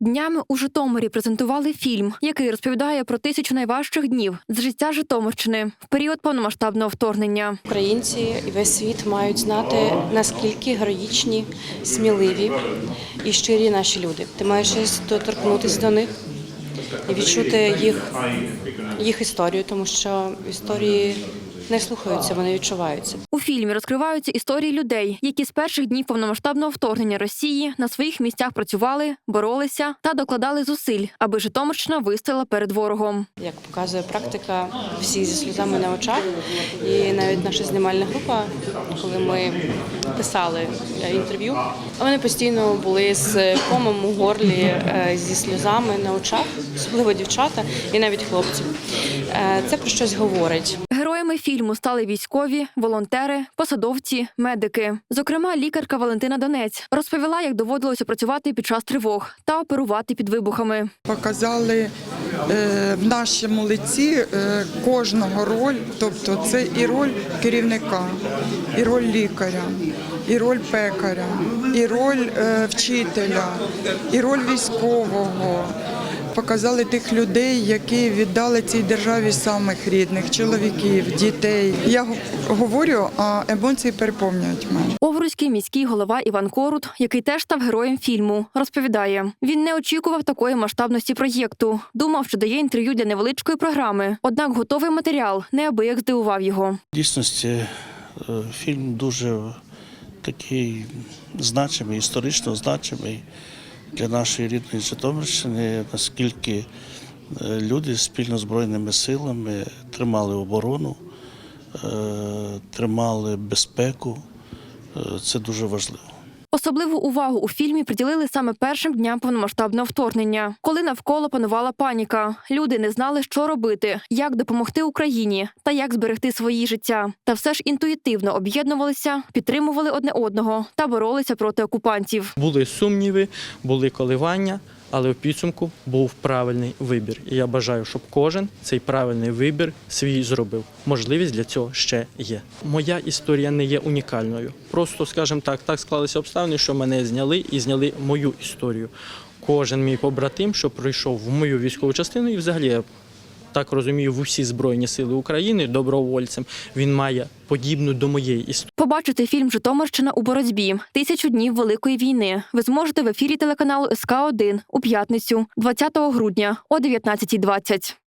Днями у Житомирі презентували фільм, який розповідає про тисячу найважчих днів з життя Житомирщини в період повномасштабного вторгнення. Українці і весь світ мають знати, наскільки героїчні, сміливі і щирі наші люди. Ти маєш доторкнутися до них і відчути їх, їх історію, тому що історії не слухаються, вони відчуваються. У фільмі розкриваються історії людей, які з перших днів повномасштабного вторгнення Росії на своїх місцях працювали, боролися та докладали зусиль, аби Житомирщина вистояла перед ворогом. Як показує практика, всі зі сльозами на очах. І навіть наша знімальна група, коли ми писали е, інтерв'ю, вони постійно були з комом у горлі, е, зі сльозами на очах, особливо дівчата і навіть хлопці. Е, Це про щось говорить. Героями фільму стали військові, волонтери, посадовці, медики. Зокрема, лікарка Валентина Донець розповіла, як доводилося працювати під час тривог та оперувати під вибухами. Показали е, в нашому лиці е, кожного роль, тобто це і роль керівника, і роль лікаря, і роль пекаря, і роль е, вчителя, і роль військового. Показали тих людей, які віддали цій державі самих рідних, чоловіків, дітей. Я говорю, а емоції переповнюють мене. Овруцький міський голова Іван Корут, який теж став героєм фільму, розповідає: він не очікував такої масштабності проєкту. Думав, що дає інтерв'ю для невеличкої програми. Однак готовий матеріал неабияк здивував його. В дійсності е, фільм дуже такий значимий, історично значимий для нашої рідної Житомирщини, наскільки е, люди спільно з Збройними силами тримали оборону, е, тримали безпеку. Е, Це дуже важливо. Особливу увагу у фільмі приділили саме першим дням повномасштабного вторгнення, коли навколо панувала паніка. Люди не знали, що робити, як допомогти Україні та як зберегти свої життя. Та все ж інтуїтивно об'єднувалися, підтримували одне одного та боролися проти окупантів. Були сумніви, були коливання, але в підсумку був правильний вибір. І я бажаю, щоб кожен цей правильний вибір свій зробив. Можливість для цього ще є. Моя історія не є унікальною. Просто, скажімо так, так склалися обставини, що мене зняли і зняли мою історію. Кожен мій побратим, що прийшов в мою військову частину, і взагалі так розумію, в усі збройні сили України добровольцем. Він має подібну до моєї історії. Побачити фільм Житомирщина у боротьбі тисячу днів Великої війни. Ви зможете в ефірі телеканалу СК 1 у п'ятницю, 20 грудня о 19.20.